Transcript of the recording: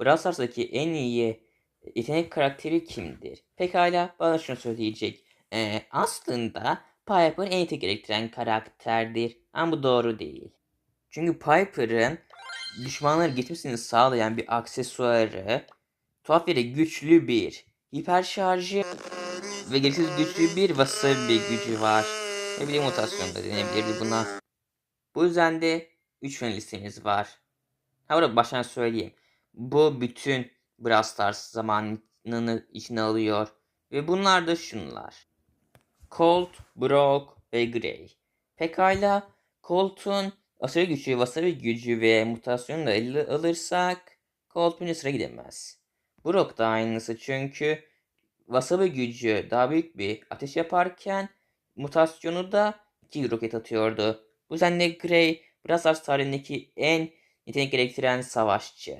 Brawl Stars'daki en iyi yetenek karakteri kimdir? Pekala bana şunu söyleyecek. Ee, aslında Piper en yetenek gerektiren karakterdir. Ama bu doğru değil. Çünkü Piper'ın düşmanları geçmesini sağlayan bir aksesuarı, tuhaf yere güçlü bir hiper şarjı ve gereksiz güçlü bir wasabi gücü var. Ne bileyim mutasyon da denebilirdi buna. Bu yüzden de 3 finalistimiz var. Ha burada baştan söyleyeyim. Bu bütün Brawl Stars zamanını içine alıyor. Ve bunlar da şunlar. Colt, Brock ve Gray. Pekala Colt'un aşırı gücü, wasabi gücü ve mutasyonu da ele alırsak Colt birinci sıra gidemez. Brock da aynısı çünkü wasabi gücü daha büyük bir ateş yaparken mutasyonu da iki roket atıyordu. Bu yüzden de Gray Stars tarihindeki en yetenek gerektiren savaşçı.